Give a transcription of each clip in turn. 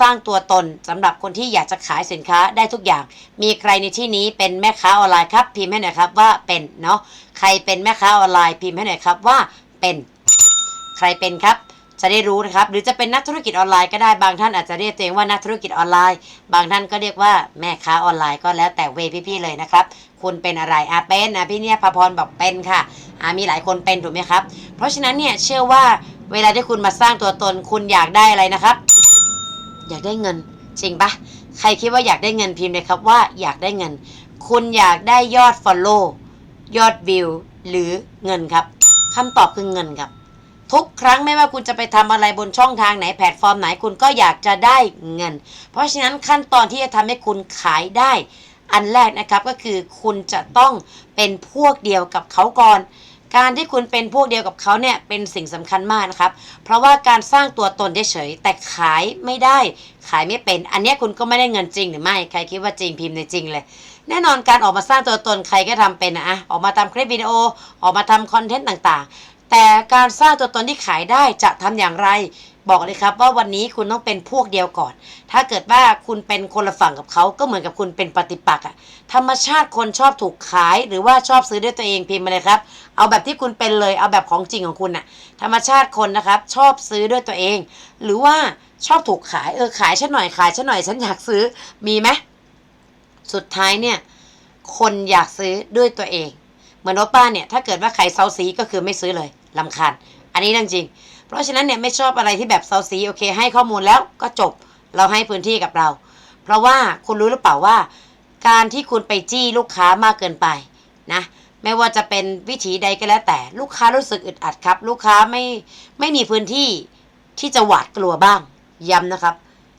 สร้างตัวตนสำหรับคนที่อยากจะขายสินค้าได้ทุกอย่าง มีใครในที่นี้เป็นแม่ค้าออนไลน์ครับ พิมพ์ให้หน่อยครับว่าเป็นเนาะใครเป็นแม่ค้าออนไลน์พิมพ์ให้หน่อยครับว่าเป็น ใครเป็นครับจะได้รู้นะครับ หรือจะเป็นนักธุรกิจออนไลน์ก็ได้บางท่านอาจจะเรียกตัวเองว่านักธุรกิจออนไลน์ บางท่านก็เรียกว่าแม่ค้าออนไลน์ก็แล้วแต่เวพี่ๆเลยนะครับคุณเป็นอะไรอะเป็นอะพี่เนี่ยพาพรบอกเป็นค่ะอะมีหลายคนเป็นถูกไหมครับ เพราะฉะนั้นเนี่ยเชื่อว่าเวลาที่คุณมาสร้างตัวตนคุณอยากได้อะไรนะครับ อยากได้เงิน จริงปะใครคิดว่าอยากได้เงินพิมพ์เลยครับว่าอยากได้เงิน คุณอยากได้ยอด Follow ยอดวิวหรือเงินครับคำตอบคือเงินครับ ทุกครั้งไม่ว่าคุณจะไปทำอะไรบนช่องทางไหนแพลตฟอร์มไหนคุณก็อยากจะได้เงิน เพราะฉะนั้นขั้นตอนที่จะทำให้คุณขายได้ อันแรกนะครับก็คือคุณจะต้องเป็นพวกเดียวกับเขาก่อน การที่คุณเป็นพวกเดียวกับเขาเนี่ยเป็นสิ่งสำคัญมากนะครับ เพราะว่าการสร้างตัวตนเฉยๆแต่ขายไม่ได้ ขายไม่เป็น อันนี้คุณก็ไม่ได้เงินจริงหรือไม่ใครคิดว่าจริงพิมพ์ในจริงเลย แน่นอนการออกมาสร้างตัวตนใครก็ทำเป็นนะอะออกมาทำคลิปวิดีโอออกมาทำคอนเทนต์ต่างๆ แต่การสร้างตัวตนที่ขายได้จะทำอย่างไร บอกเลยครับว่าวันนี้คุณต้องเป็นพวกเดียวก่อน ถ้าเกิดว่าคุณเป็นคนละฝั่งกับเขาก็เหมือนกับคุณเป็นปฏิปักษ์อะธรรมชาติคนชอบถูกขายหรือว่าชอบซื้อด้วยตัวเองพิมพ์มาเลยครับ เอาแบบที่คุณเป็นเลยเอาแบบของจริงของคุณน่ะธรรมชาติคนนะครับ ชอบซื้อด้วยตัวเอง หรือว่าชอบถูกขายเออขายฉันหน่อยขายฉันหน่อยฉันอยากซื้อมีไหมสุดท้ายเนี่ย คนอยากซื้อด้วยตัวเอง เหมือนว่าป้าเนี่ย ถ้าเกิดว่าใครเซาซีก็คือไม่ซื้อเลยลำคาญ อันนี้เรื่องจริง เพราะฉะนั้นเนี่ยไม่ชอบอะไรที่แบบเซาซีโอเค ให้ข้อมูลแล้วก็จบเราให้พื้นที่กับเรา เพราะว่าคุณรู้หรือเปล่าว่า การที่คุณไปจี้ลูกค้ามากเกินไปนะไม่ว่าจะเป็นวิธีใดก็แล้วแต่ ลูกค้ารู้สึกอึดอัดครับ ลูกค้าไม่ไม่มีพื้นที่ที่จะหวาดกลัวบ้างย้ำนะครับ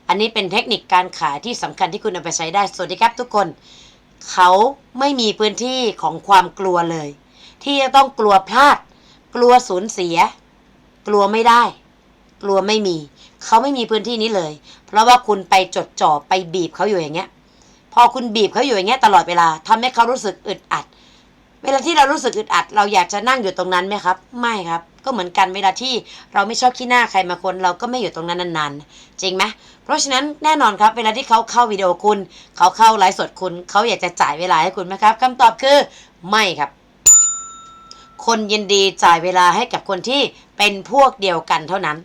อันนี้เป็นเทคนิคการขายที่สำคัญที่คุณเอาไปใช้ได้ สวัสดีครับทุกคน เขาไม่มีพื้นที่ของความกลัวเลย ที่จะต้องกลัวพลาด กลัวสูญเสีย กลัวไม่ได้ กลัวไม่มี เขาไม่มีพื้นที่นี้เลย เพราะว่าคุณไปจดจ่อไปบีบเขาอยู่อย่างเงี้ย พอคุณบีบเขาอยู่อย่างเงี้ยตลอดเวลาทำให้เขารู้สึกอึดอัด เวลาที่เรารู้สึกอึดอัด เราอยากจะนั่งอยู่ตรงนั้นไหมครับ ไม่ครับ ก็เหมือนกันเวลาที่เราไม่ชอบขี้หน้าใครมาคนเราก็ไม่อยู่ตรงนั้นนานๆ จริงไหมเพราะฉะนั้นแน่นอนครับ เวลาที่เขาเข้าวิดีโอคุณ เขาเข้าไลฟ์สดคุณ เขาอยากจะจ่ายเวลาให้คุณไหมครับคำตอบคือไม่ครับคนยินดีจ่ายเวลาให้กับคนที่ เป็นพวกเดียวกันเท่านั้น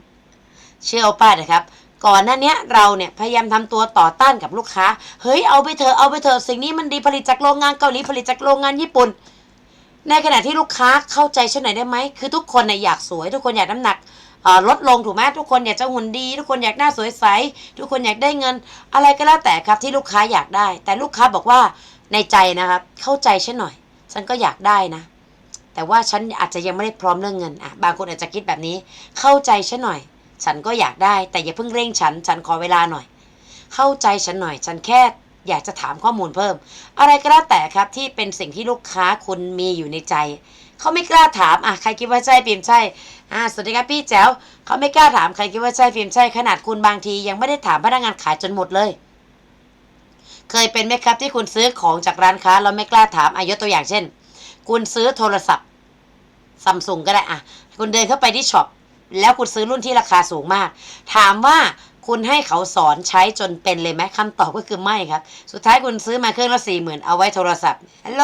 เชื่อป้านะครับ ก่อนหน้านี้เราเนี่ยพยายามทำตัวต่อต้านกับลูกค้า เฮ้ยเอาไปเถอะเอาไปเถอะสิ่งนี้มันดีผลิตจากโรงงานเกาหลีผลิตจากโรงงานญี่ปุ่น ในขณะที่ลูกค้าเข้าใจฉันหน่อยได้ไหมคือทุกคนเนี่ยอยากสวย ทุกคนอยากน้ำหนักลดลงถูกไหมทุกคนอยากจะหุ่นดี ทุกคนอยากหน้าสวยใส ทุกคนอยากได้เงิน อะไรก็แล้วแต่ครับที่ลูกค้าอยากได้ แต่ลูกค้าบอกว่าในใจนะครับ เข้าใจฉันหน่อย ฉันก็อยากได้นะ แต่ว่าฉันอาจจะยังไม่ได้พร้อมเรื่องเงินอะบางคนอาจจะคิดแบบนี้ เข้าใจฉันหน่อย ฉันก็อยากได้ แต่อย่าเพิ่งเร่งฉัน ฉันขอเวลาหน่อย เข้าใจฉันหน่อย ฉันแค่อยากจะถามข้อมูลเพิ่ม อะไรก็แล้วแต่ครับที่เป็นสิ่งที่ลูกค้าคุณมีอยู่ในใจเขาไม่กล้าถามอะใครคิดว่าใช่พิมพ์ใช่อ่าสวัสดีครับพี่แจ๋วเขาไม่กล้าถามใครคิดว่าใช่พิมพ์ใช่ขนาดคุณบางที ยังไม่ได้ถามพนักงานขายจนหมดเลย เคยเป็นไหมครับที่คุณซื้อของจากร้านค้าแล้วไม่กล้าถามอายกตัวอย่างเช่น คุณซื้อโทรศัพท์ซัมซุงก็ได้อะคุณเดินเข้าไปที่ช็อปแล้วคุณซื้อรุ่นที่ราคาสูงมาก ถามว่าคุณให้เขาสอนใช้จนเป็นเลยไหมคำตอบก็คือไม่ครับ สุดท้ายคุณซื้อมาเครื่องละสี่หมื่นเอาไว้โทรศัพท์ฮัลโหล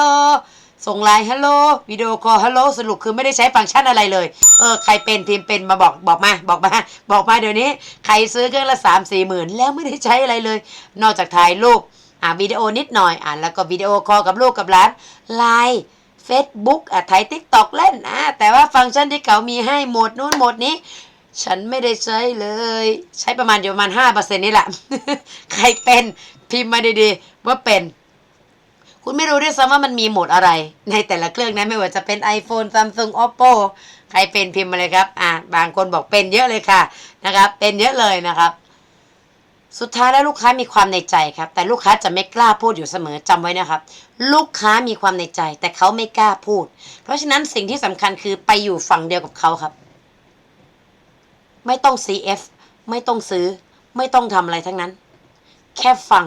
ส่งไลน์ฮัลโหลวิดีโอคอลฮัลโหลสรุปคือไม่ได้ใช้ฟังก์ชันอะไรเลย เออ ใครเป็นพิมพ์เป็นมาบอกบอกมา บอกมา บอกมาเดี๋ยวนี้ ใครซื้อเครื่องละสามสี่หมื่นแล้วไม่ได้ใช้อะไรเลย นอกจากถ่ายรูปอ่าวิดีโอนิดหน่อยอ่าแล้วก็วิดีโอคอลกับลูกกับหลานไลน์ เฟซบุ๊กอะถ่ายทิกตอกเล่นอะแต่ว่าฟังก์ชันที่เขามีให้โหมดนู้นโหมดนี้ ฉันไม่ได้ใช้เลย ใช้ประมาณอยู่ประมาณห้าเปอร์เซ็นนี่แหละ ใครเป็นพิมพ์มาดีๆ ว่าเป็น คุณไม่รู้ด้วยซ้ำว่ามันมีโหมดอะไร ในแต่ละเครื่องนะไม่ว่าจะเป็น iPhone Samsung Oppo ใครเป็นพิมพ์มาเลยครับ อะบางคนบอกเป็นเยอะเลยค่ะนะครับ เป็นเยอะเลยนะครับ สุดท้ายแล้วลูกค้ามีความในใจครับ แต่ลูกค้าจะไม่กล้าพูดอยู่เสมอจำไว้นะครับ ลูกค้ามีความในใจ แต่เขาไม่กล้าพูด เพราะฉะนั้นสิ่งที่สำคัญคือไปอยู่ฝั่งเดียวกับเขาครับ ไม่ต้อง CF ไม่ต้องซื้อ ไม่ต้องทำอะไรทั้งนั้น แค่ฟัง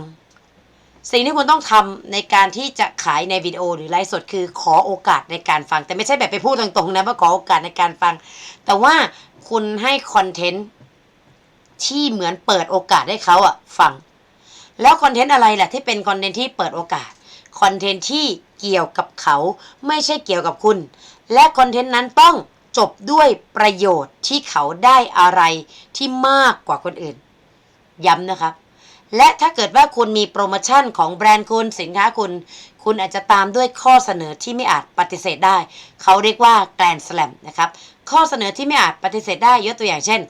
สิ่งที่คุณต้องทำในการที่จะขายในวิดีโอหรือไลฟ์สดคือขอโอกาสในการฟัง แต่ไม่ใช่แบบไปพูดตรงๆนะว่าขอโอกาสในการฟัง แต่ว่าคุณให้คอนเทนต์ ที่เหมือนเปิดโอกาสให้เขาอะฟัง แล้วคอนเทนต์อะไรแหละที่เป็นคอนเทนต์ที่เปิดโอกาสคอนเทนต์ที่เกี่ยวกับเขาไม่ใช่เกี่ยวกับคุณ และคอนเทนต์นั้นต้องจบด้วยประโยชน์ที่เขาได้อะไรที่มากกว่าคนอื่น ย้ำนะครับ และถ้าเกิดว่าคุณมีโปรโมชั่นของแบรนด์คุณสินค้าคุณ คุณอาจจะตามด้วยข้อเสนอที่ไม่อาจปฏิเสธได้ เขาเรียกว่าแกลนสแลมนะครับ ข้อเสนอที่ไม่อาจปฏิเสธได้ยกตัวอย่างเช่น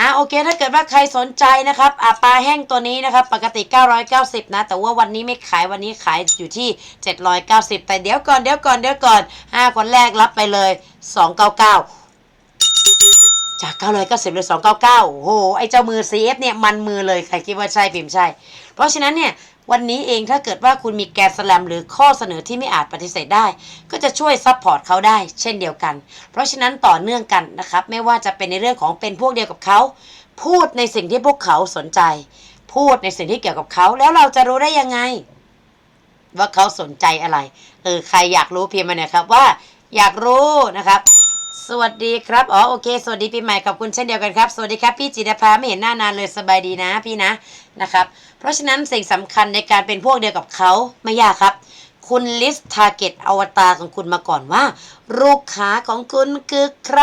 อะโอเคถ้าเกิดว่าใครสนใจนะครับอะปลาแห้งตัวนี้นะครับ ปกติ 990 นะ แต่ว่าวันนี้ไม่ขายวันนี้ขายอยู่ที่ 790 แต่เดี๋ยวก่อนเดี๋ยวก่อนเดี๋ยวก่อน 5 คนแรกรับไปเลย 299 จาก 990เหลือ299 โอ้โห ไอ้เจ้ามือ CF เนี่ย มันมือเลย ใครคิดว่าใช่พิมพ์ใช่ เพราะฉะนั้นเนี่ย วันนี้เองถ้าเกิดว่าคุณมีแกนสแลมหรือข้อเสนอที่ไม่อาจปฏิเสธได้ ก็จะช่วยซัพพอร์ตเขาได้ เช่นเดียวกัน เพราะฉะนั้นต่อเนื่องกันนะครับ ไม่ว่าจะเป็นในเรื่องของเป็นพวกเดียวกับเขา พูดในสิ่งที่พวกเขาสนใจ พูดในสิ่งที่เกี่ยวกับเขา แล้วเราจะรู้ได้ยังไง ว่าเขาสนใจอะไร เออใครอยากรู้พิมพ์มาเนี่ยครับว่า อยากรู้นะครับ สวัสดีครับ อ๋อ โอเค สวัสดีปีใหม่ขอบคุณเช่นเดียวกันครับ สวัสดีครับพี่จิตภาไม่เห็นหน้านานเลยสบายดีนะพี่นะนะครับ เพราะฉะนั้นสิ่งสำคัญในการเป็นพวกเดียวกับเขาไม่ยากครับ คุณลิสต์ target อวตารของคุณมาก่อนว่า ลูกค้าของคุณคือใคร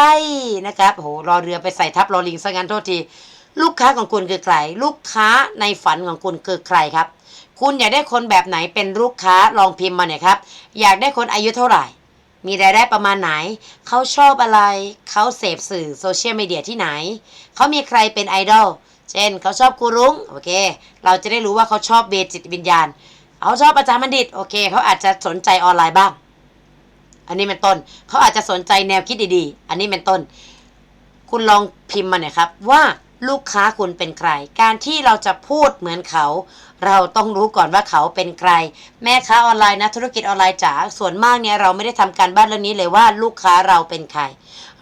นะครับโหรอเรือไปใส่ทับรอลิงซะงั้นโทษที ลูกค้าของคุณคือใคร ลูกค้าในฝันของคุณคือใครครับ คุณอยากได้คนแบบไหนเป็นลูกค้าลองพิมพ์มาหน่อยครับ อยากได้คนอายุเท่าไหร่ มีรายได้ประมาณไหน เขาชอบอะไร เขาเสพสื่อโซเชียลมีเดียที่ไหน เขามีใครเป็นไอดอล เช่น เขาชอบกูรุ้ง โอเค เราจะได้รู้ว่าเขาชอบเบจิตวิญญาณ เขาชอบอาจารย์บัณฑิต โอเค เขาอาจจะสนใจออนไลน์บ้าง อันนี้เป็นต้น เขาอาจจะสนใจแนวคิดดีๆ อันนี้เป็นต้น คุณลองพิมพ์มาหน่อยครับว่า ลูกค้าคุณเป็นใคร การที่เราจะพูดเหมือนเขา เราต้องรู้ก่อนว่าเขาเป็นใคร แม่ค้าออนไลน์นะธุรกิจออนไลน์จ๋าส่วนมากเนี่ยเราไม่ได้ทำการบ้านเรื่องนี้เลยว่าลูกค้าเราเป็นใคร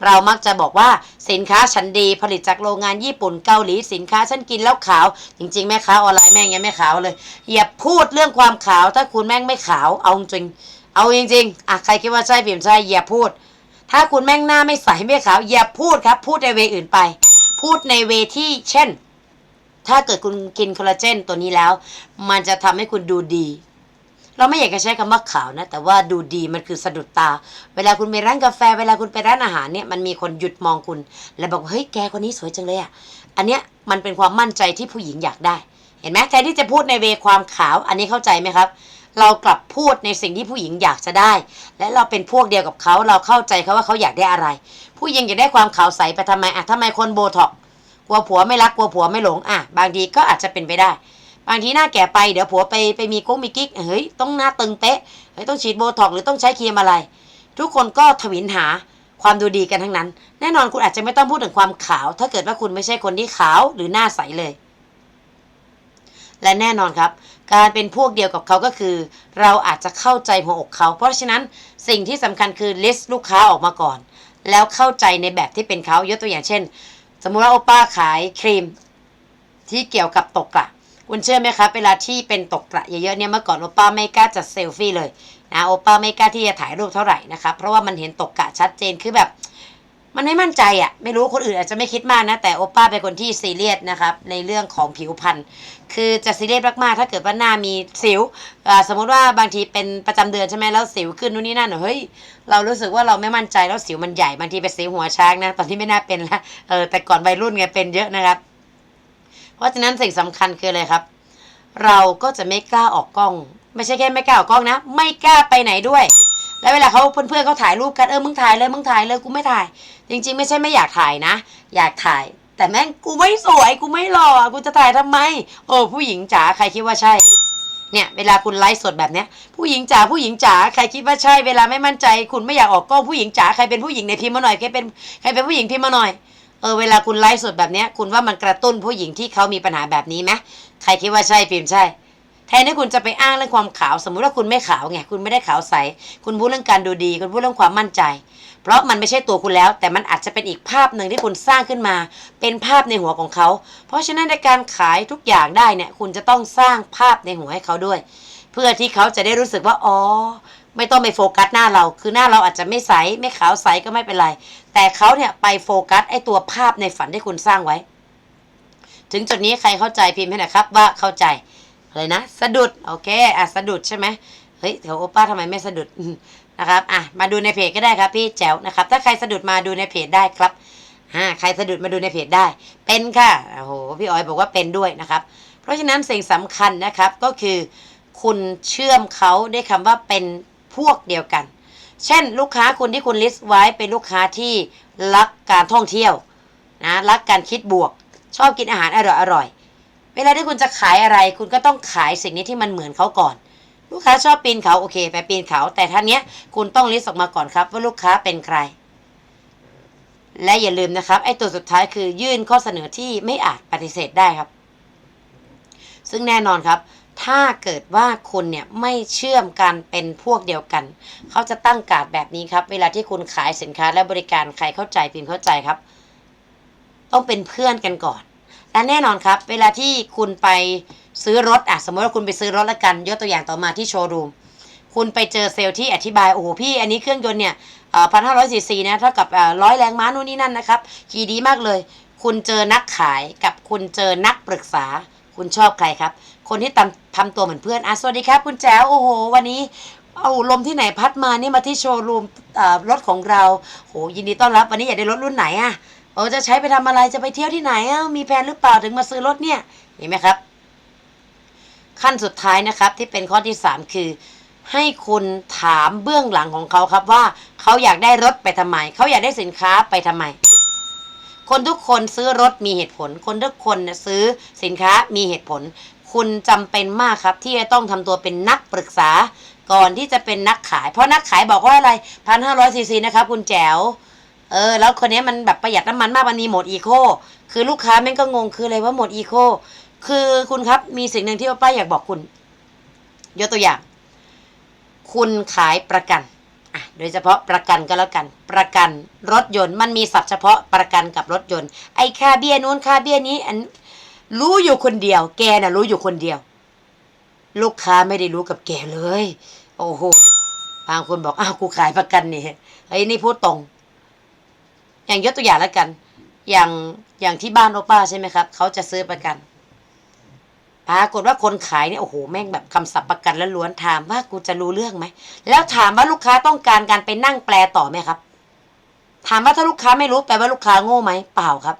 เรามักจะบอกว่าสินค้าฉันดีผลิตจากโรงงานญี่ปุ่นเกาหลีสินค้าฉันกินแล้วขาว จริง ๆ แม่ค้าออนไลน์แม่งยังไม่ขาวเลยอย่าพูดเรื่องความขาว ถ้าคุณแม่งไม่ขาวเอาจริง เอาจริงๆอะใครคิดว่าใช่พิมพ์ใช่อย่าพูด ถ้าคุณแม่งหน้าไม่ใสไม่ขาวอย่าพูดครับ พูดในเวอื่นไป พูดในเวที่เช่น ถ้าเกิดคุณกินคอลลาเจนตัวนี้แล้ว มันจะทำให้คุณดูดี เราไม่อยากจะใช้คำว่าขาวนะ แต่ว่าดูดีมันคือสะดุดตา เวลาคุณไปร้านกาแฟ เวลาคุณไปร้านอาหารเนี่ยมันมีคนหยุดมองคุณ แล้วบอกเฮ้ยแกคนนี้สวยจังเลยอะ อันเนี้ยมันเป็นความมั่นใจที่ผู้หญิงอยากได้ เห็นไหมแทนที่จะพูดในเวความขาว อันนี้เข้าใจไหมครับเรากลับพูดในสิ่งที่ผู้หญิงอยากจะได้ และเราเป็นพวกเดียวกับเขา เราเข้าใจเขาว่าเขาอยากได้อะไร ผู้หญิงอยากได้ความขาวใสไปทำไมอะทำไมคนโบท็อกกลัวผัวไม่รักกลัวผัวไม่หลงอะบางทีก็อาจจะเป็นไปได้ บางทีหน้าแก่ไปเดี๋ยวผัวไปไปมีกุ้งมีกิ๊กเฮ้ยต้องหน้าตึงเป๊ะเฮ้ยต้องฉีดโบท็อกหรือต้องใช้ครีมอะไร ทุกคนก็ทวินหาความดูดีกันทั้งนั้น แน่นอนคุณอาจจะไม่ต้องพูดถึงความขาว ถ้าเกิดว่าคุณไม่ใช่คนที่ขาวหรือหน้าใสเลย และแน่นอนครับ การเป็นพวกเดียวกับเขาก็คือ เราอาจจะเข้าใจหัวอกเขา เพราะฉะนั้นสิ่งที่สำคัญคือ list ลูกค้าออกมาก่อน แล้วเข้าใจในแบบที่เป็นเขายกตัวอย่างเช่น สมมุติว่าโอป้าขายครีมที่เกี่ยวกับตกกระคุณเชื่อไหมครับเวลาที่เป็นตกกระเยอะๆเนี่ยเมื่อก่อนโอป้าไม่กล้าจัดเซลฟี่เลยนะโอป้าไม่กล้าที่จะถ่ายรูปเท่าไหร่นะครับเพราะว่ามันเห็นตกกระชัดเจนคือแบบ มันไม่มั่นใจอะ่ะ ไม่รู้คนอื่นอาจจะไม่คิดมากนะ แต่โอป้าเป็นคนที่ซีเรียสนะครับ ในเรื่องของผิวพรรณคือจะซีเรียสมากๆถ้าเกิดว่าหน้ามีสิวสมมติว่าบางทีเป็นประจำเดือนใช่ไหมแล้วสิวขึ้นนู่นนี่นั่นเฮ้ยเรารู้สึกว่าเราไม่มั่นใจแล้วสิวมันใหญ่บางทีเป็นสิวหัวช้างนะ ตอนที่ไม่น่าเป็นละเออแต่ก่อนวัยรุ่นไงเป็นเยอะนะครับ เพราะฉะนั้นสิ่งสำคัญคืออะไรครับ เราก็จะไม่กล้าออกกล้อง ไม่ใช่แค่ไม่กล้าออกกล้องนะ ไม่กล้าไปไหนด้วยแล้วเวลาเขาเพื่อนๆเขาถ่ายรูปกันเออมึงถ่ายเลยมึงถ่ายเลยกูไม่ถ่าย จริง ๆ ไม่ใช่ไม่อยากถ่ายนะ อยากถ่าย แต่แม่งกูไม่สวยกูไม่หล่อกูจะถ่ายทำไม โอ้ผู้หญิงจ๋าใครคิดว่าใช่ เนี่ย เวลาคุณไลฟ์สดแบบเนี้ย ผู้หญิงจ๋าผู้หญิงจ๋าใครคิดว่าใช่ เวลาไม่มั่นใจ คุณไม่อยากออกกล้องผู้หญิงจ๋าใครเป็นผู้หญิงในพิมพ์มาหน่อยใครเป็นใครเป็นผู้หญิงพิมพ์มาหน่อยเออเวลาคุณไลฟ์สดแบบเนี้ยคุณว่ามันกระตุ้นผู้หญิงที่เขามีปัญหาแบบนี้ไหมใครคิดว่าใช่พิมพ์ใช่แทนที่คุณจะไปอ้างเรื่องความขาว สมมุติว่าคุณไม่ขาวไงคุณไม่ได้ขาวใส คุณพูดเรื่องการดูดี คุณพูดเรื่องความมั่นใจ เพราะมันไม่ใช่ตัวคุณแล้ว แต่มันอาจจะเป็นอีกภาพหนึ่งที่คุณสร้างขึ้นมา เป็นภาพในหัวของเขา เพราะฉะนั้นในการขายทุกอย่างได้เนี่ย คุณจะต้องสร้างภาพในหัวให้เขาด้วย เพื่อที่เขาจะได้รู้สึกว่าอ๋อไม่ต้องไปโฟกัสหน้าเรา คือหน้าเราอาจจะไม่ใส ไม่ขาวใสก็ไม่เป็นไร แต่เขาเนี่ยไปโฟกัสไอ้ตัวภาพในฝันที่คุณสร้างไว้ ถึงจุดนี้ใครเข้าใจพิมพ์ให้หน่อยครับ ว่าเข้าใจ อะไรนะ สะดุด โอเค อะ สะดุดใช่ไหมเฮ้ยแถวโอป้าทำไมไม่สะดุด นะครับอะมาดูในเพจก็ได้ครับพี่แจ๋วนะครับ ถ้าใครสะดุดมาดูในเพจได้ครับอ่าใครสะดุดมาดูในเพจได้ เป็นค่ะโอ้โหพี่ออยบอกว่าเป็นด้วยนะครับ เพราะฉะนั้นสิ่งสำคัญนะครับก็คือ คุณเชื่อมเขาด้วยคำว่าเป็นพวกเดียวกัน เช่น ลูกค้าคุณที่คุณลิสต์ไว้เป็นลูกค้าที่รักการท่องเที่ยวนะรักการคิดบวก ชอบกินอาหารอร่อยอร่อยๆเวลาที่คุณจะขายอะไร คุณก็ต้องขายสิ่งนี้ที่มันเหมือนเขาก่อน ลูกค้าชอบปีนเขาโอเค ไปปีนเขา แต่ท่านเนี้ยคุณต้องลิสต์ออกมาก่อนครับ ว่าลูกค้าเป็นใคร และอย่าลืมนะครับไอ้ตัวสุดท้ายคือยื่นข้อเสนอที่ไม่อาจปฏิเสธได้ครับ ซึ่งแน่นอนครับ ถ้าเกิดว่าคุณเนี่ยไม่เชื่อมกันเป็นพวกเดียวกัน เขาจะตั้งการ์ดแบบนี้ครับ เวลาที่คุณขายสินค้าและบริการใครเข้าใจพิมพ์เข้าใจครับ ต้องเป็นเพื่อนกันก่อนและแน่นอนครับ เวลาที่คุณไป ซื้อรถอะสมมติว่าคุณไปซื้อรถละกัน ยกตัวอย่างต่อมาที่โชว์รูม คุณไปเจอเซลล์ที่อธิบาย โอ้โหพี่ อันนี้เครื่องยนต์เนี่ยพันห้าร้อยซีซีนะเท่ากับร้อยแรงม้านู่นนี่นั่นนะครับ ขี่ดีมากเลย คุณเจอนักขายกับคุณเจอนักปรึกษา คุณชอบใครครับ คนที่ทำทำตัวเหมือนเพื่อนอะสวัสดีครับ คุณแจ๋วโอ้โห วันนี้เอาลมที่ไหนพัดมานี่มาที่โชว์รูมรถของเราโหยินดีต้อนรับ วันนี้อยากได้รถรุ่นไหนอะเออจะใช้ไปทำอะไรจะไปเที่ยวที่ไหนอะมีแผนหรือเปล่าถึงมาซื้อรถเนี่ยเห็นไหมครับ ขั้นสุดท้ายนะครับที่เป็นข้อที่ 3 คือ ให้คุณถามเบื้องหลังของเขาครับว่าเขาอยากได้รถไปทำไม เขาอยากได้สินค้าไปทำไม คนทุกคนซื้อรถมีเหตุผล คนทุกคนซื้อสินค้ามีเหตุผล คุณจำเป็นมากครับที่จะต้องทำตัวเป็นนักปรึกษาก่อนที่จะเป็นนักขาย เพราะนักขายบอกว่าอะไรพันห้าร้อยซีซีนะครับคุณแจ๋วเออ แล้วคนนี้มันแบบประหยัดน้ำมันมากมันมีโหมดอีโคคือลูกค้าแม่งก็งงคืออะไรว่าโหมดอีโค คือคุณครับมีสิ่งหนึ่งที่ป้าอยากบอกคุณ ยกตัวอย่าง คุณขายประกันอะโดยเฉพาะประกันก็แล้วกัน ประกันรถยนต์มันมีศัพท์เฉพาะประกันกับรถยนต์ ไอ้ค่าเบี้ยนู้นค่าเบี้ยนี้ อัน รู้อยู่คนเดียว แกน่ะ รู้อยู่คนเดียว ลูกค้าไม่ได้รู้กับแกเลย โอ้โหบางคนบอกอ้าวกูขายประกันนี่เฮ้นี่พูดตรง อย่างยกตัวอย่างแล้วกัน อย่างอย่างที่บ้านโอป้าใช่ไหมครับเขาจะซื้อประกัน ปรากฏว่าคนขายเนี่ยโอ้โหแม่งแบบคำศัพท์ประกันแล้วล้วนถามว่ากูจะรู้เรื่องไหมแล้วถามว่าลูกค้าต้องการการไปนั่งแปลต่อไหมครับ ถามว่าถ้าลูกค้าไม่รู้แปลว่าลูกค้าโง่ไหมเปล่าครับ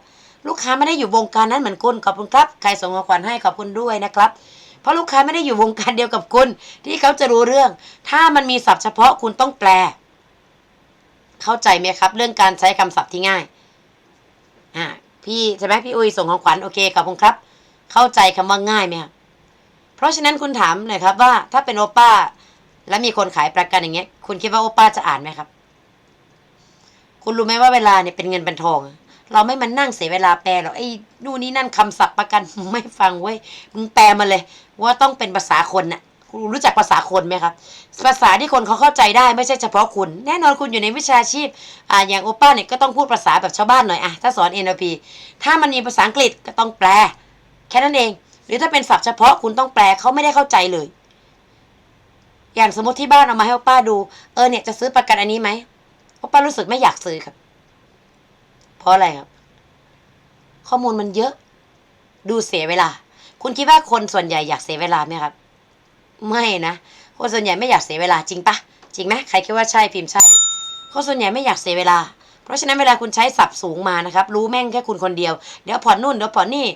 ลูกค้าไม่ได้อยู่วงการนั้นเหมือนคุณขอบคุณครับใครส่งของขวัญให้ขอบคุณด้วยนะครับ เพราะลูกค้าไม่ได้อยู่วงการเดียวกับคุณ ที่เขาจะรู้เรื่อง ถ้ามันมีศัพท์เฉพาะคุณต้องแปล เข้าใจไหมครับ เรื่องการใช้คำศัพท์ที่ง่ายอ่าพี่ใช่ไหมพี่อุ้ยส่งของขวัญโอเคขอบคุณครับ เข้าใจคำว่าง่ายไหมครับเพราะฉะนั้นคุณถามหน่อยครับว่าถ้าเป็นโอป้า แล้วมีคนขายประกันอย่างเงี้ย คุณคิดว่าโอป้าจะอ่านไหมครับ คุณรู้ไหมว่าเวลาเนี่ยเป็นเงินเป็นทอง เราไม่มานั่งเสียเวลาแปลหรอกไอ้นู่นนี่นั่นคำศัพท์ประกันไม่ฟังเว้ยมึงแปลมาเลย ว่าต้องเป็นภาษาคนน่ะคุณรู้จักภาษาคนไหมครับภาษาที่คนเขาเข้าใจได้ไม่ใช่เฉพาะคุณ แน่นอนคุณอยู่ในวิชาชีพอ่าอย่างโอป้าเนี่ยก็ต้องพูดภาษาแบบชาวบ้านหน่อยอะถ้าสอน NLP ถ้ามันมีภาษาอังกฤษก็ต้องแปล แค่นั้นเอง หรือถ้าเป็นศัพท์เฉพาะคุณต้องแปลเขาไม่ได้เข้าใจเลย อย่างสมมติที่บ้านเอามาให้ป้าดูเออเนี่ยจะซื้อประกันอันนี้ไหมโอป้ารู้สึกไม่อยากซื้อครับ เพราะอะไรครับ ข้อมูลมันเยอะ ดูเสียเวลา คุณคิดว่าคนส่วนใหญ่อยากเสียเวลาไหมครับ ไม่นะคนส่วนใหญ่ไม่อยากเสียเวลาจริงปะจริงไหมใครคิดว่าใช่พิมพ์ใช่คนส่วนใหญ่ไม่อยากเสียเวลา เพราะฉะนั้นเวลาคุณใช้ศัพท์สูงมานะครับ รู้แม่งแค่คุณคนเดียว เดี๋ยวผ่อนนู่นเดี๋ยวผ่อนนี่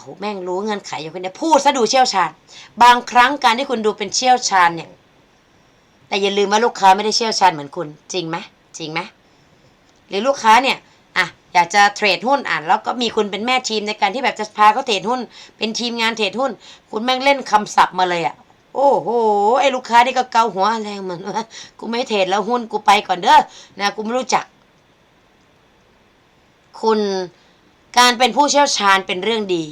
โอ้โหแม่งรู้เงื่อนไขอยู่คนเดียวพูดซะดูเชี่ยวชาญ บางครั้งการที่คุณดูเป็นเชี่ยวชาญเนี่ย แต่อย่าลืมว่าลูกค้าไม่ได้เชี่ยวชาญเหมือนคุณ จริงไหมจริงไหมหรือลูกค้าเนี่ยอะอยากจะเทรดหุ้นอ่านแล้วก็มีคุณเป็นแม่ทีมในการที่แบบจะพาเขาเทรดหุ้น เป็นทีมงานเทรดหุ้น คุณแม่งเล่นคำศัพท์มาเลยอะโอ้โหไอ้ลูกค้านี่ก็เกาหัวแรงเหมือนว่ากูไม่เทรดแล้วหุ้นกูไปก่อนเด้อนะกูไม่รู้จัก คุณการเป็นผู้เชี่ยวชาญเป็นเรื่องดี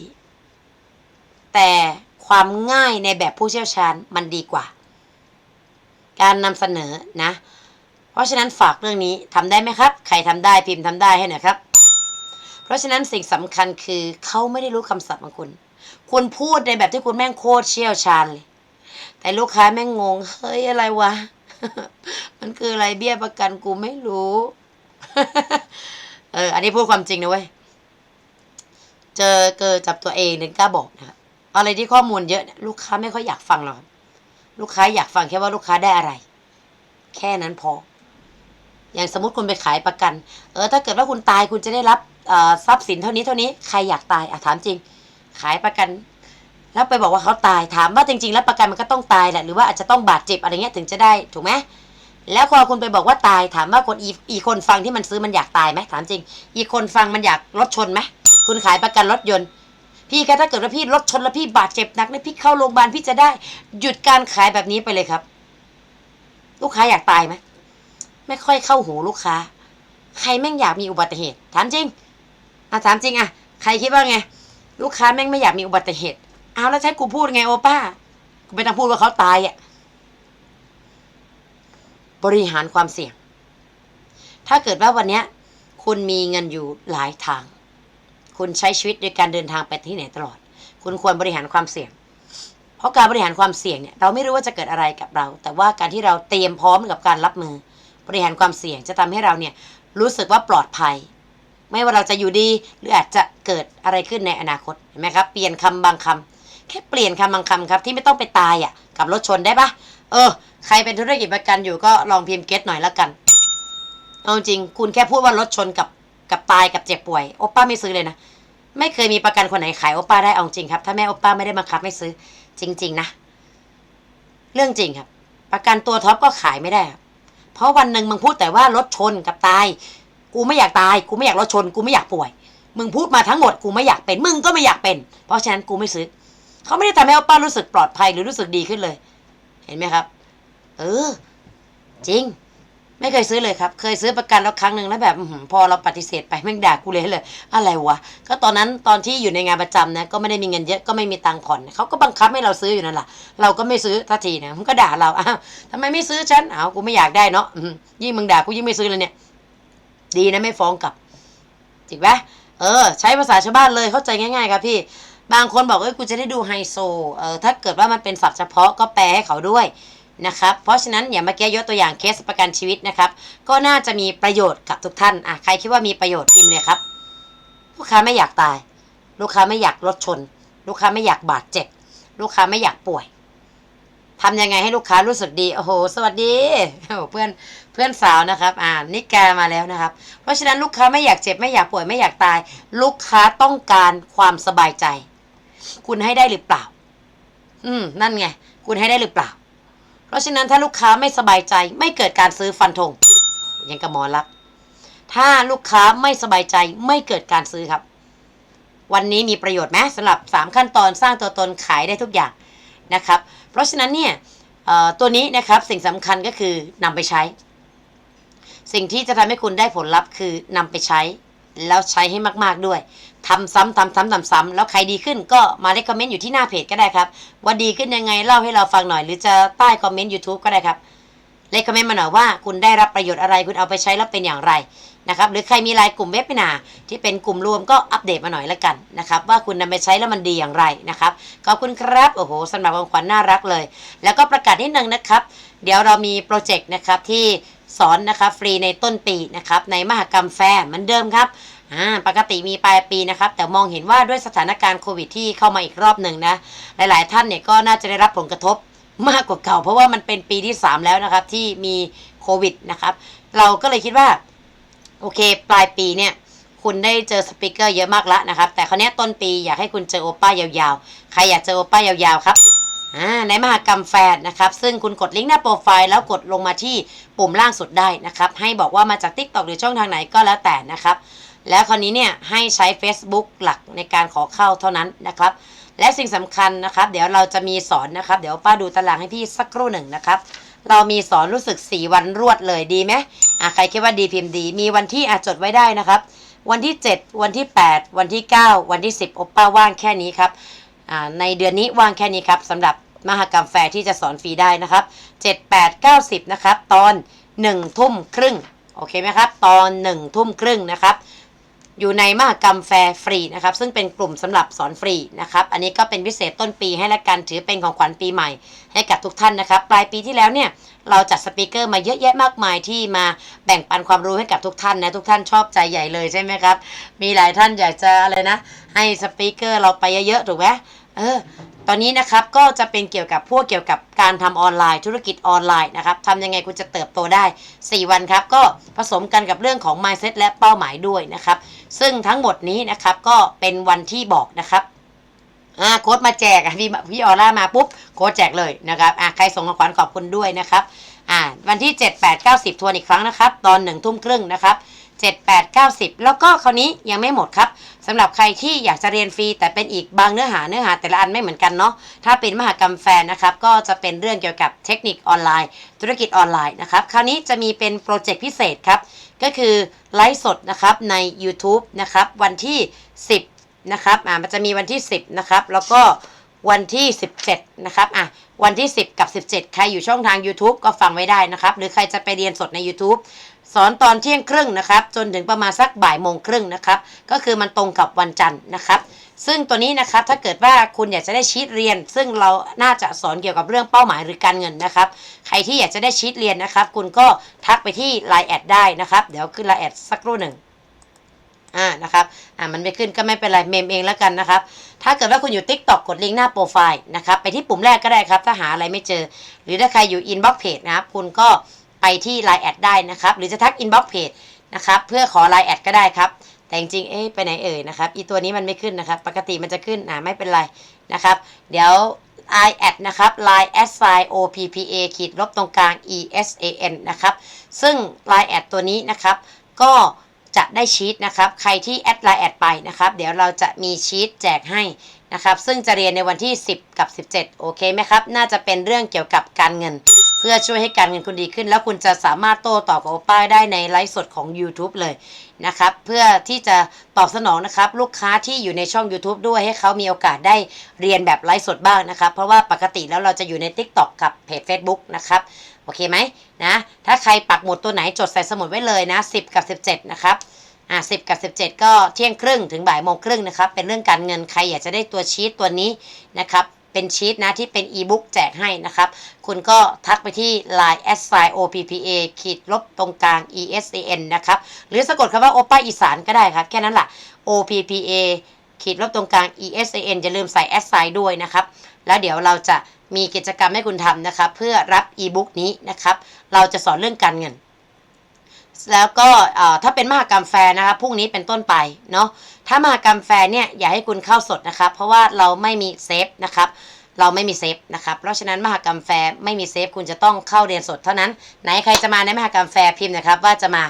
แต่ความง่ายในแบบผู้เชี่ยวชาญมันดีกว่า การนำเสนอนะ เพราะฉะนั้นฝากเรื่องนี้ทำได้ไหมครับ ใครทำได้พิมพ์ทำได้ให้หน่อยครับ เพราะฉะนั้นสิ่งสำคัญคือเขาไม่ได้รู้คำศัพท์ของคุณ คุณพูดในแบบที่คุณแม่งโคตรเชี่ยวชาญเลย แต่ลูกค้าแม่งงง เฮ้ยอะไรวะ มันคืออะไรเบี้ยประกันกูไม่รู้ เออ อันนี้พูดความจริงนะเว้ย เจอเกิดจับตัวเองถึงกล้าบอกนะครับ อะไรที่ข้อมูลเยอะลูกค้าไม่ค่อยอยากฟังหรอกลูกค้าอยากฟังแค่ว่าลูกค้าได้อะไร แค่นั้นพอ อย่างสมมติคุณไปขายประกัน เออ ถ้าเกิดว่าคุณตายคุณจะได้รับทรัพย์สินเท่านี้เท่านี้ใครอยากตายอะถามจริง ขายประกัน แล้วไปบอกว่าเขาตายถามว่าจริง ๆ แล้วประกันมันก็ต้องตายแหละหรือว่าอาจจะต้องบาดเจ็บอะไรเงี้ยถึงจะได้ถูกไหมแล้วพอคุณไปบอกว่าตายถามว่าคนอีอีคนฟังที่มันซื้อมันอยากตายไหมถามจริง อีคนฟังมันอยากรถชนไหมคุณขายประกันรถยนต์ พี่คะถ้าเกิดว่าพี่รถชนแล้วพี่บาดเจ็บหนักเนี่ยพี่เข้าโรงพยาบาลพี่จะได้หยุดการขายแบบนี้ไปเลยครับ ลูกค้าอยากตายไหมไม่ค่อยเข้าหูลูกค้า ใครแม่งอยากมีอุบัติเหตุ ถามจริงอะถามจริงอะใครคิดว่าไง ลูกค้าแม่งไม่อยากมีอุบัติเหตุเอาแล้วใช้กูพูดไงโอป้ากูไม่ต้องพูดว่าเขาตายอะบริหารความเสี่ยง ถ้าเกิดว่าวันนี้คุณมีเงินอยู่หลายทาง คุณใช้ชีวิตโดยการเดินทางไปที่ไหนตลอด คุณควรบริหารความเสี่ยง เพราะการบริหารความเสี่ยงเนี่ยเราไม่รู้ว่าจะเกิดอะไรกับเรา แต่ว่าการที่เราเตรียมพร้อมกับการรับมือ บริหารความเสี่ยงจะทำให้เราเนี่ยรู้สึกว่าปลอดภัย ไม่ว่าเราจะอยู่ดีหรืออาจจะเกิดอะไรขึ้นในอนาคตเห็นไหมครับเปลี่ยนคำบางคำแค่เปลี่ยนคำบางคำครับ ที่ไม่ต้องไปตายอะกับรถชนได้ปะเออ ใครเป็นธุรกิจประกันอยู่ก็ลองพิมพ์เก็ตหน่อยละกันเอาจริงคุณแค่พูดว่ารถชนกับ กับตายกับเจ็บป่วยโอป้าไม่ซื้อเลยนะ ไม่เคยมีประกันคนไหนขายโอป้าได้เอาจริงครับ ถ้าแม่โอป้าไม่ได้บังคับให้ซื้อ จริง ๆ นะ เรื่องจริงครับ ประกันตัวท็อปก็ขายไม่ได้ เพราะวันหนึ่งมึงพูดแต่ว่ารถชนกับตาย กูไม่อยากตาย กูไม่อยากรถชน กูไม่อยากป่วย มึงพูดมาทั้งหมดกูไม่อยากเป็น มึงก็ไม่อยากเป็น เพราะฉะนั้นกูไม่ซื้อ เขาไม่ได้ทำให้โอป้ารู้สึกปลอดภัยหรือรู้สึกดีขึ้นเลย เห็นไหมครับ เออ จริง ไม่เคยซื้อเลยครับ เคยซื้อประกันแล้วครั้งหนึ่งแล้วแบบพอเราปฏิเสธไปแม่งด่ากูเลยเลย อะไรวะ ก็ตอนนั้นตอนที่อยู่ในงานประจำนะก็ไม่ได้มีเงินเยอะก็ไม่มีตังค์ผ่อนเขาก็บังคับให้เราซื้ออยู่นั่นแหละเราก็ไม่ซื้อทันทีนะมันก็ด่าเราอ้าวทำไมไม่ซื้อฉันอ้าวกูไม่อยากได้เนาะยิ่งมึงด่ากูยิ่งไม่ซื้อเลยเนี่ย ดีนะไม่ฟ้องกลับจริงไหมเออ ใช้ภาษาชาวบ้านเลยเข้าใจง่าย ๆ ครับพี่บางคนบอกเอ้ยกูจะได้ดูไฮโซเออถ้าเกิดว่ามันเป็นศัพท์เฉพาะก็แปลให้เขาด้วย นะครับ เพราะฉะนั้นอย่างเมาแก้ยกตัวอย่างเคสประกันชีวิตนะครับ ก็น่าจะมีประโยชน์กับทุกท่านอะใครคิดว่ามีประโยชน์พิมพ์เลยครับ ลูกค้าไม่อยากตาย ลูกค้าไม่อยากรถชน ลูกค้าไม่อยากบาดเจ็บ ลูกค้าไม่อยากป่วยทำยังไงให้ลูกค้ารู้สึกดีโอ้โห สวัสดีโอ้เพื่อนเพื่อนสาวนะครับ อ่านิกามาแล้วนะครับ เพราะฉะนั้นลูกค้าไม่อยากเจ็บไม่อยากป่วยไม่อยากตาย ลูกค้าต้องการความสบายใจ คุณให้ได้หรือเปล่า อืมนั่นไง คุณให้ได้หรือเปล่า เพราะฉะนั้นถ้าลูกค้าไม่สบายใจไม่เกิดการซื้อฟันธงยังกับหมอลักถ้าลูกค้าไม่สบายใจไม่เกิดการซื้อครับ วันนี้มีประโยชน์ไหมสำหรับ 3 ขั้นตอนสร้างตัวตนขายได้ทุกอย่างนะครับ เพราะฉะนั้นเนี่ยตัวนี้นะครับสิ่งสำคัญก็คือนำไปใช้ สิ่งที่จะทำให้คุณได้ผลลัพธ์คือนำไปใช้ แล้วใช้ให้มาก ๆด้วย ทำซ้ำทำซ้ำทำซ้ำแล้วใครดีขึ้นก็มาเลคคอมเมนต์อยู่ที่หน้าเพจก็ได้ครับ ว่าดีขึ้นยังไงเล่าให้เราฟังหน่อย หรือจะใต้คอมเมนต์ YouTube ก็ได้ครับเลคคอมเมนต์มาหน่อยว่าคุณได้รับประโยชน์อะไรคุณเอาไปใช้แล้วเป็นอย่างไรนะครับหรือใครมีไลน์กลุ่มเว็บนาที่เป็นกลุ่มรวมก็อัปเดตมาหน่อยละกันนะครับว่าคุณนำไปใช้แล้วมันดีอย่างไรนะครับขอบคุณครับโอ้โหสำหรับของขวัญน่ารักเลย แล้วก็ประกาศนิดนึงนะครับ เดี๋ยวเรามีโปรเจกต์นะครับที่สอนนะครับฟรีในต้นปีนะครับในมหกรรมแฟร์เหมือนเดิมครับ อ่าปกติมีปลายปีนะครับ แต่มองเห็นว่าด้วยสถานการณ์โควิดที่เข้ามาอีกรอบหนึ่งนะ หลาย ๆ ท่านเนี่ยก็น่าจะได้รับผลกระทบมากกว่าเก่า เพราะว่ามันเป็นปีที่ 3 แล้วนะครับ ที่มีโควิดนะครับ เราก็เลยคิดว่า โอเค ปลายปีเนี่ย คุณได้เจอสปิเกอร์เยอะมากแล้วนะครับ แต่คราวนี้ต้นปีอยากให้คุณเจอโอป้ายาวๆ ใครอยากเจอโอป้ายาวๆครับในมหากรรมแฟนนะครับ ซึ่งคุณกดลิงก์หน้าโปรไฟล์แล้วกดลงมาที่ปุ่มล่างสุดได้นะครับ ให้บอกว่ามาจาก TikTok หรือช่องทางไหนก็แล้วแต่นะครับ แล้วคราวนี้เนี่ยให้ใช้ Facebook หลักในการขอเข้าเท่านั้นนะครับ และสิ่งสำคัญนะครับ เดี๋ยวเราจะมีสอนนะครับ เดี๋ยวป้าดูตารางให้พี่สักครู่หนึ่งนะครับ เรามีสอนรู้สึก 4 วันรวดเลยดีไหมอะใครคิดว่าดีพิมพ์ดี มีวันที่อาจจดไว้ได้นะครับ วันที่ 7 วันที่ 8 วันที่ 9 วันที่ 10โอป้าว่างแค่นี้ครับอ่าในเดือนนี้ว่างแค่นี้ครับสำหรับมหกรรมแฟร์ที่จะสอนฟรีได้นะครับ 7 8 9 10 นะครับ ตอน 1 ทุ่มครึ่ง โอเคไหมครับ ตอน 1 ทุ่มครึ่งนะครับ อยู่ในมหกรรมแฟร์ฟรีนะครับ ซึ่งเป็นกลุ่มสำหรับสอนฟรีนะครับ อันนี้ก็เป็นพิเศษต้นปีให้ละกันถือเป็นของขวัญปีใหม่ ให้กับทุกท่านนะครับ ปลายปีที่แล้วเนี่ยเราจัดสปีกเกอร์มาเยอะแยะมากมายที่มาแบ่งปันความรู้ให้กับทุกท่านนะทุกท่านชอบใจใหญ่เลยใช่ไหมครับ มีหลายท่านอยากจะอะไรนะ ให้สปีกเกอร์เราไปเยอะๆถูกไหม เออตอนนี้นะครับก็จะเป็นเกี่ยวกับพวกเกี่ยวกับการทำออนไลน์ธุรกิจออนไลน์นะครับทำยังไงคุณจะเติบโตได้ 4 วันครับ ก็ผสมกันกับเรื่องของ mindset และเป้าหมายด้วยนะครับ ซึ่งทั้งหมดนี้นะครับก็เป็นวันที่บอกนะครับอ่าโค้ดมาแจกพี่พี่ออร่ามาปุ๊บโค้ดแจกเลยนะครับอะใครส่งของขวัญขอบคุณด้วยนะครับอ่าวันที่ 7 8 9 0ทวนอีกครั้งนะครับ ตอน1ทุ่มครึ่งนะครับ 7 8 9 0แล้วก็คราวนี้ยังไม่หมดครับสำหรับใครที่อยากจะเรียนฟรี แต่เป็นอีกบางเนื้อหาเนื้อหาแต่ละอันไม่เหมือนกันเนาะถ้าเป็นมหากรรมแฟนนะครับ ก็จะเป็นเรื่องเกี่ยวกับเทคนิคออนไลน์ ธุรกิจออนไลน์นะครับ คราวนี้จะมีเป็นโปรเจกต์พิเศษครับ ก็คือไลฟ์สดนะครับใน YouTube นะครับวันที่ 10นะครับอ่ามันจะมีวันที่ 10นะครับแล้วก็วันที่ 17 นะครับอะวันที่ 10 กับ 17 ใครอยู่ช่องทาง YouTube ก็ฟังไว้ได้นะครับ หรือใครจะไปเรียนสดใน YouTube สอนตอนเที่ยงครึ่งนะครับ จนถึงประมาณสักบ่ายโมงครึ่งนะครับ ก็คือมันตรงกับวันจันทร์นะครับ ซึ่งตัวนี้นะครับถ้าเกิดว่าคุณอยากจะได้ชีตเรียน ซึ่งเราน่าจะสอนเกี่ยวกับเรื่องเป้าหมายหรือการเงินนะครับ ใครที่อยากจะได้ชีตเรียนนะครับ คุณก็ทักไปที่ Line แอดได้นะครับ เดี๋ยวขึ้น Line แอดสักครู่หนึ่งอ่านะครับอ่ามันไม่ขึ้นก็ไม่เป็นไรเมมเองแล้วกันนะครับ ถ้าเกิดว่าคุณอยู่ Tik t o อกกดลิงก์หน้าโปรไฟล์นะครับ ไปที่ปุ่มแรกก็ได้ครับ ถ้าหาอะไรไม่เจอ หรือถ้าใครอยู่ Inbox Page นะครับ คุณก็ ที่ Line แอดได้นะครับ หรือจะทัก Inbox Page นะครับเพื่อขอ Line แอดก็ได้ครับ แต่จริงๆเอ๊ะไปไหนเอ่ยนะครับอีตัวนี้มันไม่ขึ้นนะครับ ปกติมันจะขึ้นอ่าไม่เป็นไรนะครับ เดี๋ยว i at นะครับ line s i o p p a ขีดลบตรงกลาง e s a n นะครับ ซึ่ง line แอดตัวนี้นะครับ ก็จะได้ชีตนะครับ ใครที่แอดไลน์แอดไปนะครับ เดี๋ยวเราจะมีชีตแจกให้นะครับ ซึ่งจะเรียนในวันที่ 10 กับ 17 โอเคไหมครับ น่าจะเป็นเรื่องเกี่ยวกับการเงิน เพื่อช่วยให้การเงินคุณดีขึ้น แล้วคุณจะสามารถโต้ตอบกับโอป้าได้ในไลฟ์สดของ YouTube เลยนะครับ เพื่อที่จะตอบสนองนะครับ ลูกค้าที่อยู่ในช่อง YouTube ด้วยให้เขามีโอกาสได้เรียนแบบไลฟ์สดบ้างนะครับ เพราะว่าปกติแล้วเราจะอยู่ใน TikTok กับเพจ Facebook นะครับ โอเคไหมนะ ถ้าใครปักหมุดตัวไหนจดใส่สมุดไว้เลยนะ 10 กับ 17 นะครับอ่า10กับ 17 ก็เที่ยงครึ่งถึงบ่ายโมงครึ่งนะครับ เป็นเรื่องการเงินใครอยากจะได้ตัวชีตตัวนี้นะครับ เป็นชีตนะที่เป็นอีบุ๊กแจกให้นะครับ คุณก็ทักไปที่ line s i o p p a ขีดลบตรงกลาง e s a n นะครับ หรือสะกดคำว่าโอป้าอีสานก็ได้ครับ แค่นั้นแหละ o p p a ขีดลบตรงกลาง e s a n อย่าลืมใส่ s i ด้วยนะครับ แล้วเดี๋ยวเราจะมีกิจกรรมให้คุณทำนะครับ เพื่อรับอีบุ๊กนี้นะครับ เราจะสอนเรื่องการเงิน แล้วก็ถ้าเป็นมหากรรมแฟร์นะครับพรุ่งนี้เป็นต้นไปเนาะถ้ามหากรรมแฟร์เนี่ยอย่าให้คุณเข้าสดนะครับ เพราะว่าเราไม่มีเซฟนะครับเราไม่มีเซฟนะครับ เพราะฉะนั้นมหากรรมแฟร์ไม่มีเซฟคุณจะต้องเข้าเรียนสดเท่านั้น ไหนใครจะมาในมหากรรมแฟร์พิมพ์นะครับ ว่าจะมา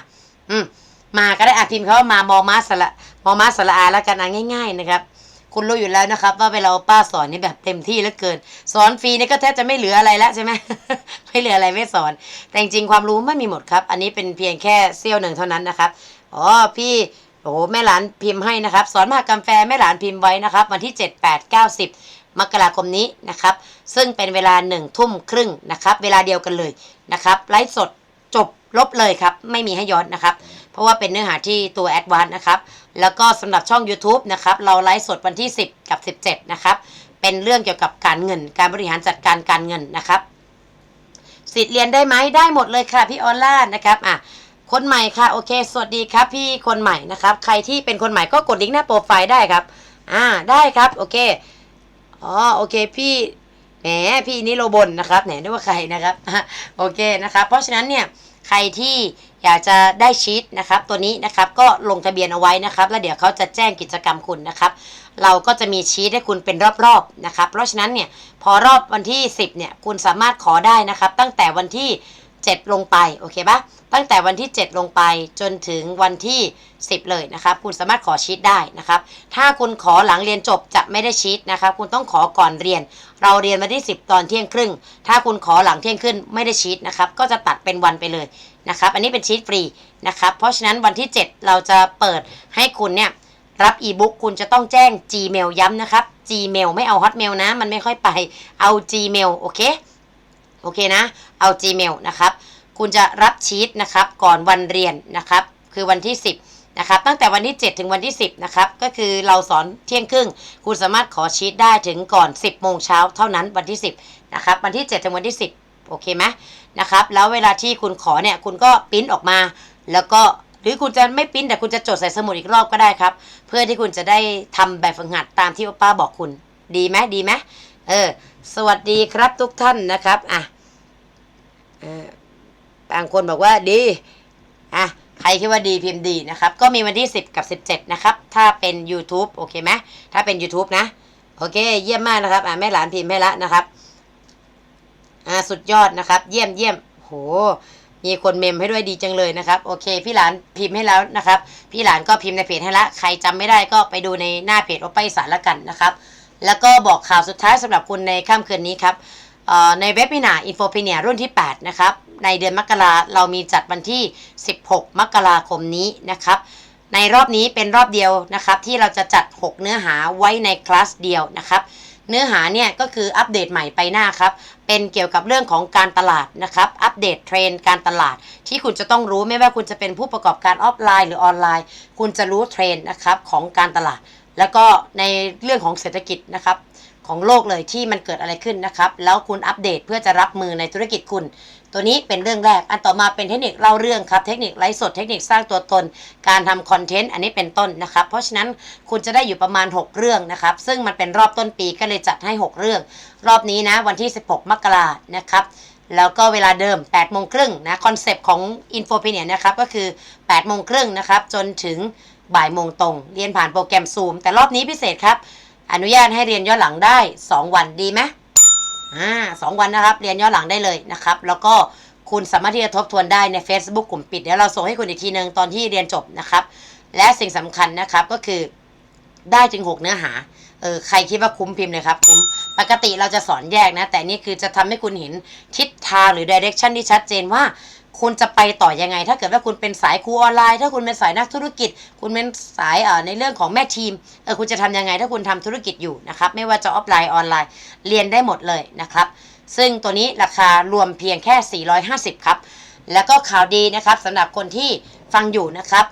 อืมมาก็ได้อะพิมพ์เขามามอมาสละมอมาสละอาแล้วกันอะง่าย ๆ นะครับ คุณรู้อยู่แล้วนะครับ ว่าเวลาป้าสอนนี่แบบเต็มที่เหลือเกิน สอนฟรีนี่ก็แทบจะไม่เหลืออะไรแล้วใช่ไหมไม่เหลืออะไรไม่สอน แต่จริงความรู้ไม่มีหมดครับ อันนี้เป็นเพียงแค่เสี้ยวหนึ่งเท่านั้นนะครับอ๋อพี่โอ้แม่หลานพิมพ์ให้นะครับ สอนมหากรรมแฟแม่หลานพิมพ์ไว้นะครับ วันที่ 7 8 9 10 มกราคมนี้นะครับ ซึ่งเป็นเวลา1ทุ่มครึ่งนะครับ เวลาเดียวกันเลยนะครับไลฟ์สดจบลบเลยครับ ไม่มีให้ย้อนนะครับ ราะว่าเป็นเนื้อหาที่ตัวแอดวานนะครับ แล้วก็สำหรับช่อง YouTube นะครับ เราไลฟ์สดวันที่ 10 กับ 17 นะครับ เป็นเรื่องเกี่ยวกับการเงิน การบริหารจัดการการเงินนะครับสิทธิ์เรียนได้ไหมได้หมดเลยค่ะพี่ออล่านะครับอะคนใหม่ค่ะโอเค สวัสดีครับพี่คนใหม่นะครับ ใครที่เป็นคนใหม่ก็กดลิงก์หน้าโปรไฟล์ได้ครับ อ่าได้ครับโอเคอ๋อโอเคพี่แหมพี่นิโรบนนะครับไหนนึกว่าใครนะครับโอเคนะครับ เพราะฉะนั้นเนี่ย ใครที่อยากจะได้ชีตนะครับตัวนี้นะครับก็ลงทะเบียนเอาไว้นะครับ แล้วเดี๋ยวเขาจะแจ้งกิจกรรมคุณนะครับ เราก็จะมีชีตให้คุณเป็นรอบๆนะครับ เพราะฉะนั้นเนี่ยพอรอบวันที่ 10เนี่ยคุณสามารถขอได้นะครับ ตั้งแต่วันที่ 7 ลงไป โอเคปะตั้งแต่วันที่ 7 ลงไปจนถึงวันที่ 10 เลยนะครับ คุณสามารถขอชีตได้นะครับ ถ้าคุณขอหลังเรียนจบจะไม่ได้ชีตนะครับ คุณต้องขอก่อนเรียน เราเรียนวันที่ 10 ตอนเที่ยงครึ่ง ถ้าคุณขอหลังเที่ยงครึ่งไม่ได้ชีตนะครับ ก็จะตัดเป็นวันไปเลยนะครับ อันนี้เป็นชีตฟรีนะครับ เพราะฉะนั้นวันที่ 7 เราจะเปิดให้คุณเนี่ยรับอีบุ๊กคุณจะต้องแจ้ง Gmail ย้ำนะครับ Gmail ไม่เอา Hotmail นะ มันไม่ค่อยไป เอา Gmail โอเค โอเคนะ เอา Gmail นะครับ คุณจะรับชีตนะครับก่อนวันเรียนนะครับ คือวันที่ 10นะครับ ตั้งแต่วันที่ 7 ถึงวันที่ 10นะครับก็คือเราสอนเที่ยงครึ่ง คุณสามารถขอชีตได้ถึงก่อน 10โมงเช้าเท่านั้นวันที่ 10นะครับวันที่ 7 ถึงวันที่ 10โอเคไหมนะครับแล้วเวลาที่คุณขอเนี่ยคุณก็ปริ้นออกมา แล้วก็หรือคุณจะไม่ปริ้นแต่คุณจะจดใส่สมุดอีกรอบก็ได้ครับ เพื่อที่คุณจะได้ทำแบบฝึกหัดตามที่ป้าบอกคุณ ดีไหมดีไหม เออ สวัสดีครับทุกท่านนะครับอะบางคนบอกว่าดีอะใครคิดว่าดีพิมพ์ดีนะครับ ก็มีวันที่ 10 กับ 17 นะครับ ถ้าเป็น YouTube โอเคไหมถ้าเป็น YouTube นะ โอเค เยี่ยมมากนะครับอะแม่หลานพิมพ์ให้ละนะครับอ่าสุดยอดนะครับ เยี่ยมเยี่ยมโหมีคนเมมให้ด้วยดีจังเลยนะครับ โอเค พี่หลานพิมพ์ให้แล้วนะครับ พี่หลานก็พิมพ์ในเพจให้ละ ใครจำไม่ได้ก็ไปดูในหน้าเพจโอป้าอีสานละกันนะครับ แล้วก็บอกข่าวสุดท้ายสำหรับคุณในค่ำคืนนี้ครับในเว็บ i ินาอินโฟพิเนียรุ่นที่ 8 นะครับ ในเดือนมกราเรามีจัดวันที่ 16 มกราคมนี้นะครับ ในรอบนี้เป็นรอบเดียวนะครับ ที่เราจะจัด 6 เนื้อหาไว้ในคลาสเดียวนะครับ เนื้อหาเนี่ยก็คืออัปเดตใหม่ไปหน้าครับ เป็นเกี่ยวกับเรื่องของการตลาดนะครับ อัปเดตเทรนด์การตลาด ที่คุณจะต้องรู้ไม่ว่าคุณจะเป็นผู้ประกอบการออฟไลน์หรือออนไลน์ คุณจะรู้เทรนด์นะครับของการตลาด แล้วก็ในเรื่องของเศรษฐกิจนะครับของโลกเลยที่มันเกิดอะไรขึ้นนะครับ แล้วคุณอัปเดตเพื่อจะรับมือในธุรกิจคุณ ตัวนี้เป็นเรื่องแรก อันต่อมาเป็นเทคนิคเล่าเรื่องครับ เทคนิคไลฟ์สด เทคนิคสร้างตัวตน การทำคอนเทนต์อันนี้เป็นต้นนะครับ เพราะฉะนั้นคุณจะได้อยู่ประมาณ 6 เรื่องนะครับ ซึ่งมันเป็นรอบต้นปีก็เลยจัดให้ 6 เรื่อง รอบนี้นะวันที่ 16 มกรานะครับแล้วก็เวลาเดิม8โมงครึ่งนะคอนเซปต์ของ i n f o p i n i a นะครับก็คือ8โมงครึ่งนะครับจนถึง บ่ายโมงตรง เรียนผ่านโปรแกรม Zoom แต่รอบนี้พิเศษครับ อนุญาตให้เรียนย้อนหลังได้ 2 วันดีไหมอ่าสองวันนะครับ เรียนย้อนหลังได้เลยนะครับ แล้วก็คุณสามารถที่จะทบทวนได้ใน Facebook กลุ่มปิดเดี๋ยวเราส่งให้คุณอีกทีนึงตอนที่เรียนจบนะครับ และสิ่งสำคัญนะครับก็คือได้ถึง 6 เนื้อหาเออใครคิดว่าคุ้มพิมพ์เลยครับคุ้มปกติเราจะสอนแยกนะ แต่นี่คือจะทำให้คุณเห็นทิศทางหรือดิเรกชันที่ชัดเจนว่า คุณจะไปต่อยังไง ถ้าเกิดว่าคุณเป็นสายครูออนไลน์ ถ้าคุณเป็นสายนักธุรกิจ คุณเป็นสายเอ่อในเรื่องของแม่ทีมเออคุณจะทำยังไง ถ้าคุณทำธุรกิจอยู่นะครับไม่ว่าจะออฟไลน์ออนไลน์ เรียนได้หมดเลยนะครับ ซึ่งตัวนี้ราคารวมเพียงแค่ 450 ครับ แล้วก็ข่าวดีนะครับสำหรับคนที่ฟังอยู่นะครับ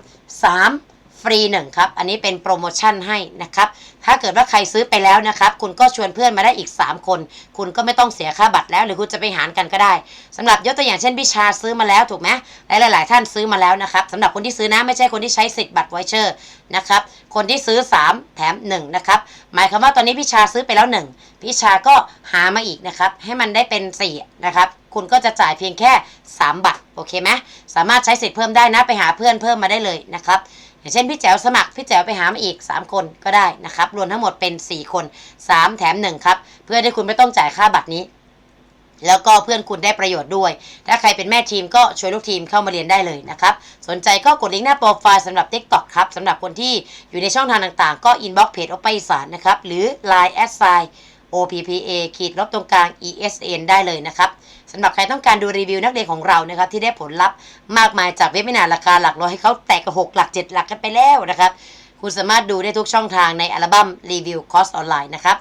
3 ฟรี1ครับ อันนี้เป็นโปรโมชั่นให้นะครับ ถ้าเกิดว่าใครซื้อไปแล้วนะครับ คุณก็ชวนเพื่อนมาได้อีก 3 คน คุณก็ไม่ต้องเสียค่าบัตรแล้ว หรือคุณจะไปหารกันก็ได้สำหรับยกตัวอย่างเช่นพิชาซื้อมาแล้วถูกไหมและหลาย ๆ ท่านซื้อมาแล้วนะครับสำหรับคนที่ซื้อนะไม่ใช่คนที่ใช้สิทธิ์บัตรไวเชอร์นะครับ คนที่ซื้อ 3 แถม 1 นะครับ หมายความว่าตอนนี้พิชาซื้อไปแล้ว 1พิชาก็หามาอีกนะครับ ให้มันได้เป็น 4 นะครับคุณก็จะจ่ายเพียงแค่ 3บัตรโอเคไหมสามารถใช้สิทธิ์เพิ่มได้นะไปหาเพื่อนเพิ่มมาได้เลยนะครับ อย่างเช่นพี่แจ๋วสมัครพี่แจ๋วไปหามาอีก 3 คนก็ได้นะครับ รวมทั้งหมดเป็น 4 คน 3 แถม 1 ครับ เพื่อที่คุณไม่ต้องจ่ายค่าบัตรนี้ แล้วก็เพื่อนคุณได้ประโยชน์ด้วย ถ้าใครเป็นแม่ทีมก็ชวนลูกทีมเข้ามาเรียนได้เลยนะครับ สนใจก็กดลิงก์หน้าโปรไฟล์สำหรับ TikTok ครับสำหรับคนที่อยู่ในช่องทางต่างๆ ก็ inbox เพจโอปอีสานนะครับหรือ Line a d s i OPPA ขีดลบตรงกลาง ESN ได้เลยนะครับ สำหรับใครต้องการดูรีวิวนักเรียนของเรานะครับที่ได้ผลลัพธ์มากมายจากเว็บไม่นาราคาหลักร้อยให้เขาแตกกระหกหลักเจ็ดหลักกันไปแล้วนะครับคุณสามารถดูได้ทุกช่องทางในอัลบั้มรีวิวคอร์สออนไลน์นะครับ